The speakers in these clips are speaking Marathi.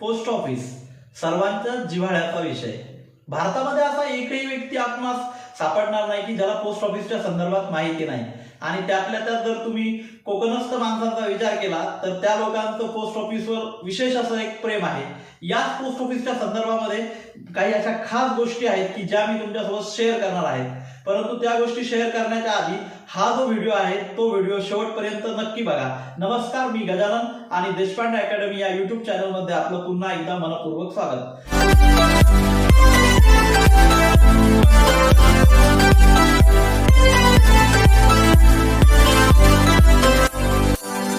पोस्ट ऑफिस सर्वांच्या जिव्हाळ्याचा विषय. भारतामध्ये असा एकही व्यक्ती आत्मास सापडणार नाही की ज्याला पोस्ट ऑफिसच्या संदर्भात माहिती नाही. आणि त्यातल्या त्यात जर तुम्ही कोकणस्थ माणसांचा विचार केला तर त्या लोकांचं पोस्ट ऑफिसवर विशेष असं एक प्रेम आहे. याच पोस्ट ऑफिसच्या संदर्भामध्ये काही अशा खास गोष्टी आहेत की ज्या मी तुमच्यासोबत शेअर करणार आहे. परंतु त्या गोष्टी शेअर करण्याच्या आधी हा जो व्हिडिओ आहे तो व्हिडिओ शेवटपर्यंत नक्की बघा. नमस्कार मी गजानन आणि देशपांडे अकॅडमी या युट्यूब चॅनलमध्ये आपलं पुन्हा एकदा मनपूर्वक स्वागत.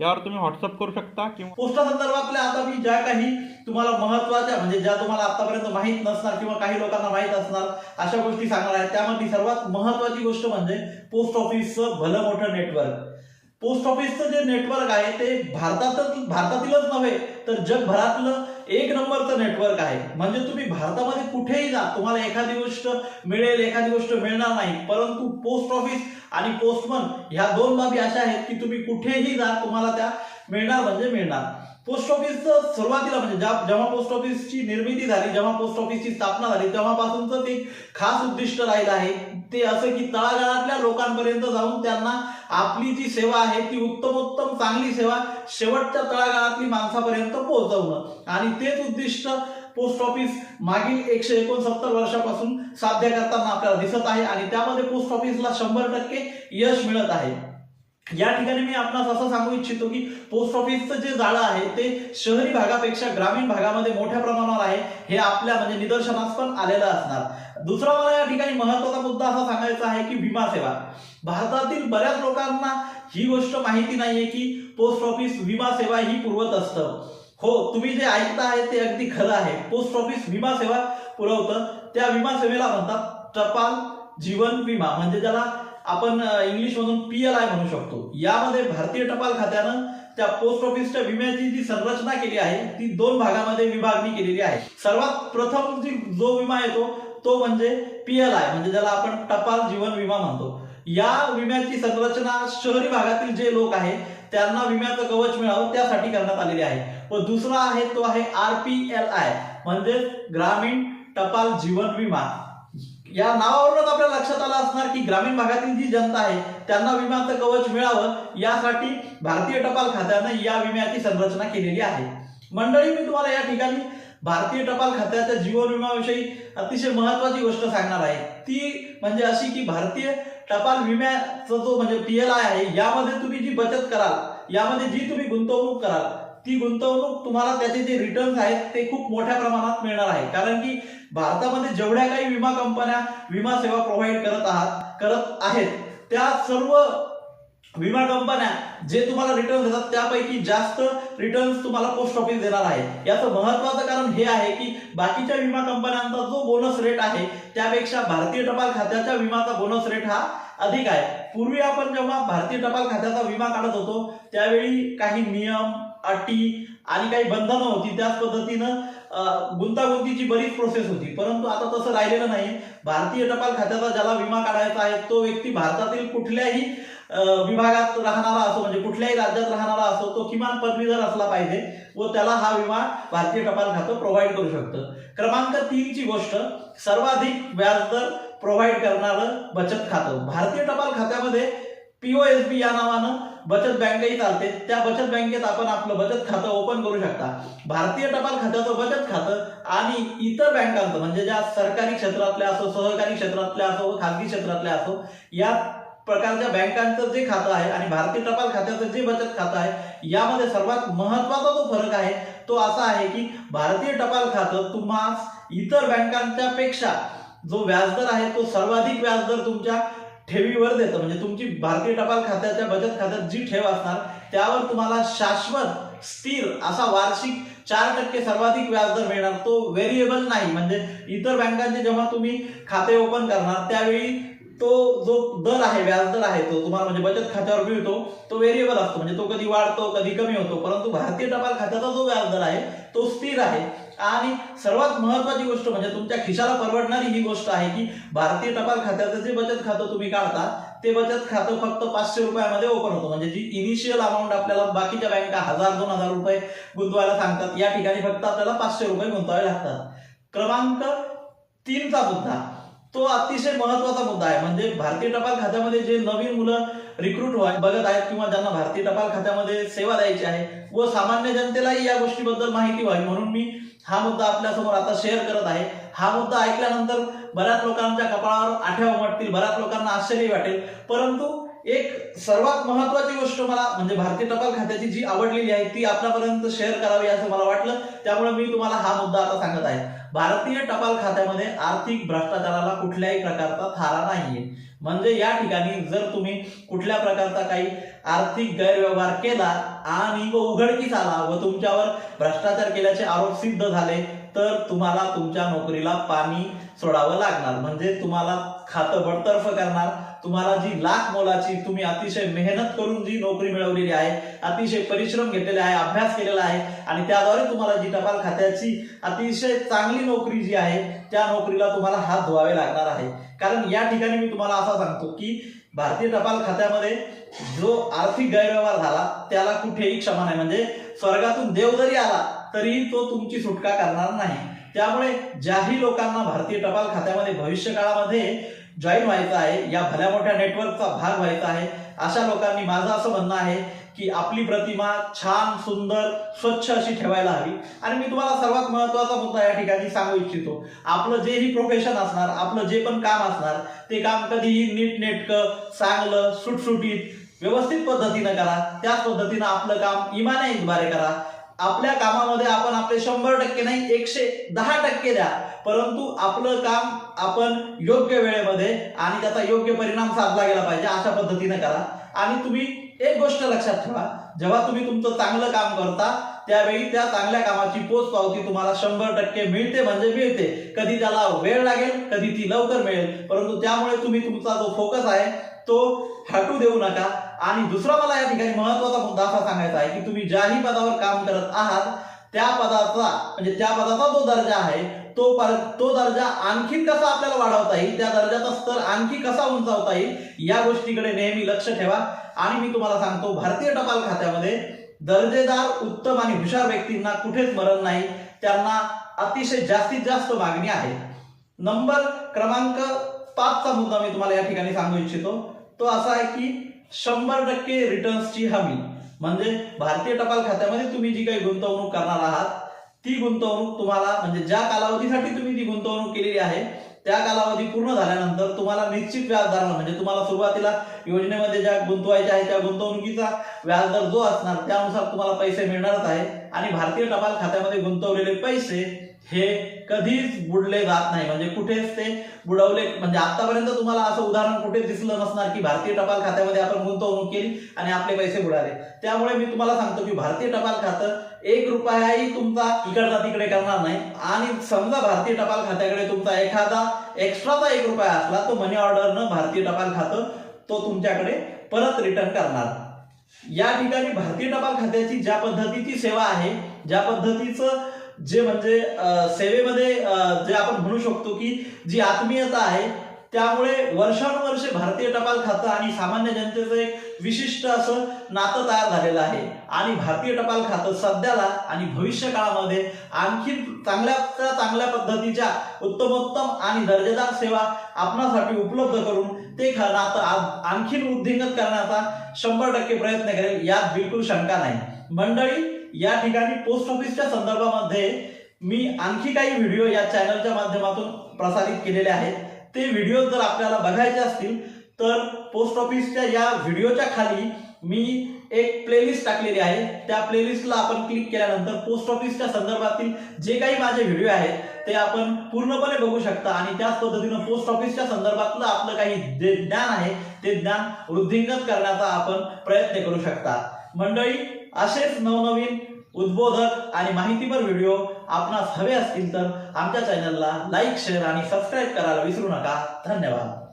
यावर तुम्ही व्हॉट्सअप करू शकता किंवा पोस्टा संदर्भातल्या आता मी ज्या काही तुम्हाला महत्त्वाच्या म्हणजे ज्या तुम्हाला आतापर्यंत माहीत नसणार किंवा काही लोकांना माहीत असणार अशा गोष्टी सांगणार आहेत. त्यामध्ये सर्वात महत्वाची गोष्ट म्हणजे पोस्ट ऑफिसचं भलं मोठं नेटवर्क पोस्ट ऑफिसचं जे नेटवर्क आहे ते भारतातच भारतातीलच नव्हे तर जगभरातलं एक नंबरचं नेटवर्क आहे. म्हणजे तुम्ही भारतामध्ये कुठेही जा तुम्हाला एखादी गोष्ट मिळेल एखादी गोष्ट मिळणार नाही. परंतु पोस्ट ऑफिस आणि पोस्टमन ह्या दोन बाबी अशा आहेत की तुम्ही कुठेही जा तुम्हाला त्या मिळणार म्हणजे मिळणार. पोस्ट ऑफिसचं सुरुवातीला म्हणजे ज्या- जेव्हा पोस्ट ऑफिसची निर्मिती झाली जेव्हा पोस्ट ऑफिसची स्थापना झाली तेव्हापासूनच ते खास उद्दिष्ट राहिलं आहे. ते असं की तळागाळातल्या लोकांपर्यंत जाऊन त्यांना आपली जी सेवा आहे ती उत्तमोत्तम चांगली सेवा शेवटच्या तळागाळातली माणसापर्यंत पोहोचवणं. आणि तेच उद्दिष्ट पोस्ट ऑफिस मागील एकशे एकोणसत्तर वर्षापासून साध्य करताना आपल्याला दिसत आहे. आणि त्यामध्ये पोस्ट ऑफिसला शंभर टक्के यश मिळत आहे. या ठिकाणी मी आपणास असं सांगू इच्छितो की पोस्ट ऑफिसचं जे जाळं आहे ते शहरी भागापेक्षा ग्रामीण भागामध्ये मोठ्या प्रमाणावर आहे. हे आपल्या म्हणजे निदर्शनास पण आलेलं असणार. दुसरा मला या ठिकाणी महत्त्वाचा मुद्दा असा सांगायचा आहे की विमा सेवा. भारतातील बऱ्याच लोकांना ही गोष्ट माहिती नाहीये की पोस्ट ऑफिस विमा सेवा ही पुरवत असतं. हो तुम्ही जे ऐकता आहे ते अगदी खरं आहे. पोस्ट ऑफिस विमा सेवा पुरवतं. त्या विमा सेवेला म्हणतात टपाल जीवन विमा. म्हणजे ज्याला आपण इंग्लिश मधून पी एल आय म्हणू शकतो. यामध्ये भारतीय टपाल खात्यानं त्या पोस्ट ऑफिसच्या विम्याची जी संरचना केली आहे ती दोन भागामध्ये विभागणी केलेली आहे. सर्वात प्रथम जी जो विमा येतो तो म्हणजे पी एल आय म्हणजे ज्याला आपण टपाल जीवन विमा म्हणतो. या विम्याची संरचना शहरी भागातील जे लोक आहेत त्यांना विम्याचं कवच मिळावं त्यासाठी करण्यात आलेली आहे. व दुसरा आहे तो आहे आर पी एल आय म्हणजे ग्रामीण टपाल जीवन विमा. या नावावरूनच आपल्या लक्षात आलं असणार की ग्रामीण भागातील जी जनता आहे त्यांना विम्याचं कवच मिळावं यासाठी भारतीय टपाल खात्यानं या विम्याची संरचना केलेली आहे. मंडळी मी तुम्हाला या ठिकाणी भारतीय टपाल खात्याच्या जीवन विम्याविषयी अतिशय महत्वाची गोष्ट सांगणार आहे. ती म्हणजे अशी की भारतीय टपाल विम्याचा जो म्हणजे पी एल आय आहे यामध्ये तुम्ही जी बचत कराल यामध्ये जी तुम्ही गुंतवणूक कराल ती गुंतवणूक तुम्हाला त्याचे जे रिटर्न्स आहेत ते खूप मोठ्या प्रमाणात मिळणार आहे. कारण की भारतामध्ये जेवढ्या काही विमा कंपन्या विमा सेवा प्रोव्हाइड करत आहात करत आहेत त्या सर्व विमा कंपन्या जे तुम्हाला रिटर्न देतात त्यापैकी जास्त रिटर्न्स तुम्हाला पोस्ट ऑफिस देणार आहे याचं महत्वाचं कारण हे आहे की बाकीच्या विमा कंपन्यांचा जो बोनस रेट आहे त्यापेक्षा भारतीय टपाल खात्याच्या विमाचा बोनस रेट हा अधिक आहे. पूर्वी आपण जेव्हा भारतीय टपाल खात्याचा विमा काढत होतो त्यावेळी काही नियम अटी आणि काही बंधनं होती त्याच पद्धतीनं गुंतागुंतीची बरीच प्रोसेस होती. परंतु आता तसं राहिलेलं नाही भारतीय टपाल खात्याचा ज्याला विमा काढायचा आहे तो व्यक्ती भारतातील कुठल्याही विभागात राहणारा असो म्हणजे कुठल्याही राज्यात राहणारा असो तो किमान पदवीधर असला पाहिजे व त्याला हा विमा भारतीय टपाल खातं प्रोव्हाइड करू शकतं. क्रमांक तीनची गोष्ट सर्वाधिक व्याजदर प्रोव्हाइड करणारं बचत खातं. भारतीय टपाल खात्यामध्ये पीओएसबी या नावानं बचत बँकही चालते. त्या बचत बँकेत आपण आपलं बचत खातं ओपन करू शकता. भारतीय टपाल खात्याचं बचत खातं आणि इतर बँकांचं म्हणजे ज्या सरकारी क्षेत्रातल्या असो सहकारी क्षेत्रातल्या असो खाजगी क्षेत्रातल्या असो या प्रकारच्या बँकांचं जे खातं आहे आणि भारतीय टपाल खात्याचं जे बचत खातं आहे यामध्ये सर्वात महत्त्वाचा जो फरक आहे तो असा आहे की भारतीय टपाल खातं तुम्हाला इतर बँकांच्या पेक्षा जो व्याजदर आहे तो सर्वाधिक व्याजदर तुमच्या ठेवीवर देतं. म्हणजे तुमची भारतीय टपाल खात्याच्या बचत खात्यात जी ठेव असणार त्यावर तुम्हाला शाश्वत स्थिर असा वार्षिक चार टक्के सर्वाधिक व्याजदर मिळणार. तो व्हेरिएबल नाही. म्हणजे इतर बँकांचे जेव्हा तुम्ही खाते ओपन करणार त्यावेळी तो जो दर आहे व्याजदर आहे तो तुम्हाला म्हणजे बचत खात्यावर मिळतो तो व्हेरिएबल असतो. म्हणजे तो कधी वाढतो कधी कमी होतो. परंतु भारतीय टपाल खात्याचा जो व्याजदर आहे तो स्थिर आहे. आणि सर्वात महत्वाची गोष्ट म्हणजे तुमच्या खिशाला परवडणारी ही गोष्ट आहे की भारतीय टपाल खात्याचं जे बचत खातं तुम्ही काढता ते बचत खातं फक्त पाचशे रुपयामध्ये ओपन होतं. म्हणजे जी इनिशियल अमाऊंट आपल्याला बाकीच्या बँका हजार दोन हजार रुपये गुंतवायला सांगतात या ठिकाणी फक्त आपल्याला पाचशे रुपये गुंतवावे लागतात. क्रमांक तीनचा मुद्दा. तो अतिशय महत्त्वाचा मुद्दा आहे. म्हणजे भारतीय टपाल खात्यामध्ये जे नवीन मुलं रिक्रूट बघत आहेत किंवा ज्यांना भारतीय टपाल खात्यामध्ये सेवा द्यायची आहे व सामान्य जनतेलाही या गोष्टीबद्दल माहिती व्हावी. म्हणून मी हा मुद्दा आपल्यासमोर आता शेअर करत आहे. हा मुद्दा ऐकल्यानंतर बऱ्याच लोकांच्या कपाळावर आठ्या उमटतील बऱ्याच लोकांना आश्चर्य वाटेल. परंतु एक सर्वात महत्वाची गोष्ट मला म्हणजे भारतीय टपाल खात्याची जी आवडलेली आहे ती आपल्यापर्यंत शेअर करावी असं मला वाटलं. त्यामुळे मी तुम्हाला हा मुद्दा आता सांगत आहे. भारतीय टपाल खात्यामध्ये आर्थिक भ्रष्टाचाराला कुठल्याही प्रकारचा थारा नाहीये. म्हणजे या ठिकाणी जर तुम्ही कुठल्या प्रकारचा काही आर्थिक गैरव्यवहार केला आणि व उघडकीस आला व तुमच्यावर भ्रष्टाचार केल्याचे आरोप सिद्ध झाले तर तुम्हाला तुमच्या नोकरीला पाणी सोडावं लागणार. म्हणजे तुम्हाला खातं बडतर्फ करणार. तुम्हाला जी लाख मोलाची तुम्ही अतिशय मेहनत करून जी नोकरी मिळवलेली आहे अतिशय परिश्रम घेतलेले आहे अभ्यास केलेला आहे आणि त्याद्वारे तुम्हाला जी टपाल खात्याची अतिशय चांगली नोकरी जी आहे त्या नोकरीला तुम्हाला हात धुवावे लागणार आहे. कारण या ठिकाणी मी तुम्हाला असं सांगतो की भारतीय टपाल खात्यामध्ये जो आर्थिक गैरव्यवहार झाला त्याला कुठेही क्षमा नाही. म्हणजे स्वर्गातून देव जरी आला तरीही तो तुमची सुटका करणार नाही. त्यामुळे ज्याही लोकांना भारतीय टपाल खात्यामध्ये भविष्य काळामध्ये जॉईन व्हायचं आहे. या भल्या मोठ्या नेटवर्कचा भाग व्हायचा आहे. अशा लोकांनी माझं असं म्हणणं आहे की आपली प्रतिमा छान सुंदर स्वच्छ अशी ठेवायला हवी. आणि मी तुम्हाला सर्वात महत्त्वाचा मुद्दा या ठिकाणी सांगू इच्छितो. आपलं जेही प्रोफेशन असणार आपलं जे पण काम असणार ते काम कधीही नीट नेटकं चांगलं सुटसुटीत व्यवस्थित पद्धतीनं करा. त्याच पद्धतीनं आपलं काम इमानाईद्वारे करा. आपल्या कामामध्ये आपण आपले शंभर टक्के नाही एकशे दहा टक्के द्या. परंतु आपलं काम आपण योग्य वेळेमध्ये आणि त्याचा योग्य परिणाम साधला गेला पाहिजे अशा पद्धतीने करा. आणि तुम्ही एक गोष्ट लक्षात ठेवा जेव्हा तुम्ही तुमचं चांगलं काम करता त्यावेळी त्या चांगल्या कामाची पोच पावती तुम्हाला शंभर टक्के मिळते म्हणजे मिळते. कधी त्याला वेळ लागेल कधी ती लवकर मिळेल. परंतु त्यामुळे तुम्ही तुमचा जो फोकस आहे तो हटू देऊ नका. आणि दुसरा मला या ठिकाणी महत्त्वाचा मुद्दा असा सांगायचा आहे की तुम्ही ज्याही पदावर काम करत आहात त्या पदाचा म्हणजे त्या पदाचा जो दर्जा आहे तो पर- तो दर्जा आणखी कसा आपल्याला वाढवता येईल त्या दर्जाचा स्तर आणखी कसा उंचावता येईल या गोष्टीकडे नेहमी लक्ष ठेवा. आणि मी तुम्हाला सांगतो भारतीय टपाल खात्यामध्ये दर्जेदार उत्तम आणि हुशार व्यक्तींना कुठेच मरण नाही त्यांना अतिशय जास्तीत जास्त मागणी आहे. नंबर क्रमांक पाचचा मुद्दा मी तुम्हाला या ठिकाणी सांगू इच्छितो. तो असा आहे की शंभर टक्के रिटर्न्सची हमी. म्हणजे भारतीय टपाल खात्यामध्ये तुम्ही जी काही गुंतवणूक करणार आहात ती गुंतवणूक तुम्हाला म्हणजे ज्या कालावधीसाठी तुम्ही ती गुंतवणूक केलेली आहे त्या कालावधी पूर्ण झाल्यानंतर तुम्हाला निश्चित व्याजदरानं म्हणजे तुम्हाला सुरुवातीला योजनेमध्ये ज्या गुंतवायच्या आहे त्या गुंतवणुकीचा व्याजदर जो असणार त्यानुसार तुम्हाला पैसे मिळणारच आहे आणि भारतीय टपाल खात्यामध्ये गुंतवलेले पैसे हे कधीच बुडले जात नाही. म्हणजे कुठेच ते बुडवले म्हणजे आतापर्यंत तुम्हाला असं उदाहरण कुठेच दिसलं नसणार की भारतीय टपाल खात्यामध्ये आपण गुंतवणूक केली आणि आपले पैसे बुडाले. त्यामुळे मी तुम्हाला सांगतो की भारतीय टपाल खातं एक रुपयाही तुमचा इकडचा तिकडे करणार नाही. आणि समजा भारतीय टपाल खात्याकडे तुमचा एखादा एक्स्ट्राचा एक रुपया असला तो मनी ऑर्डरनं भारतीय टपाल खातं तो तुमच्याकडे परत रिटर्न करणार. या ठिकाणी भारतीय टपाल खात्याची ज्या पद्धतीची सेवा आहे ज्या पद्धतीचं जे म्हणजे सेवेमध्ये जे आपण म्हणू शकतो की जी आत्मीयता आहे त्यामुळे वर्षानुवर्षे भारतीय टपाल खातं आणि सामान्य जनतेचं एक विशिष्ट असं नातं तयार झालेलं आहे. आणि भारतीय टपाल खातं सध्याला आणि भविष्य काळामध्ये आणखी चांगल्या चांगल्या पद्धतीच्या उत्तमोत्तम आणि दर्जेदार सेवा आपणासाठी उपलब्ध करून ते ख- नातं आणखी आणखीन वृद्धिंगत करण्याचा शंभर टक्के प्रयत्न करेल यात बिलकुल शंका नाही. मंडळी या ठिकाणी पोस्ट ऑफिसच्या संदर्भामध्ये मी आणखी काही व्हिडिओ या चॅनलच्या माध्यमातून प्रसारित केलेले आहेत. ते व्हिडिओ जर आपल्याला बघायचे असतील तर पोस्ट ऑफिसच्या या व्हिडिओच्या खाली मी एक प्लेलिस्ट टाकलेली आहे. त्या प्लेलिस्टला आपण क्लिक केल्यानंतर पोस्ट ऑफिसच्या संदर्भातील जे काही माझे व्हिडिओ आहेत ते आपण पूर्णपणे बघू शकता. आणि त्याच पद्धतीनं पोस्ट ऑफिसच्या संदर्भातलं आपलं काही जे ज्ञान आहे ते ज्ञान वृद्धिंगत करण्याचा आपण प्रयत्न करू शकता. मंडळी असेच नवनवीन उद्बोधक आणि माहितीपर व्हिडिओ आपणास हवे असतील तर आमच्या चॅनलला लाईक शेअर आणि सबस्क्राईब करायला विसरू नका. धन्यवाद.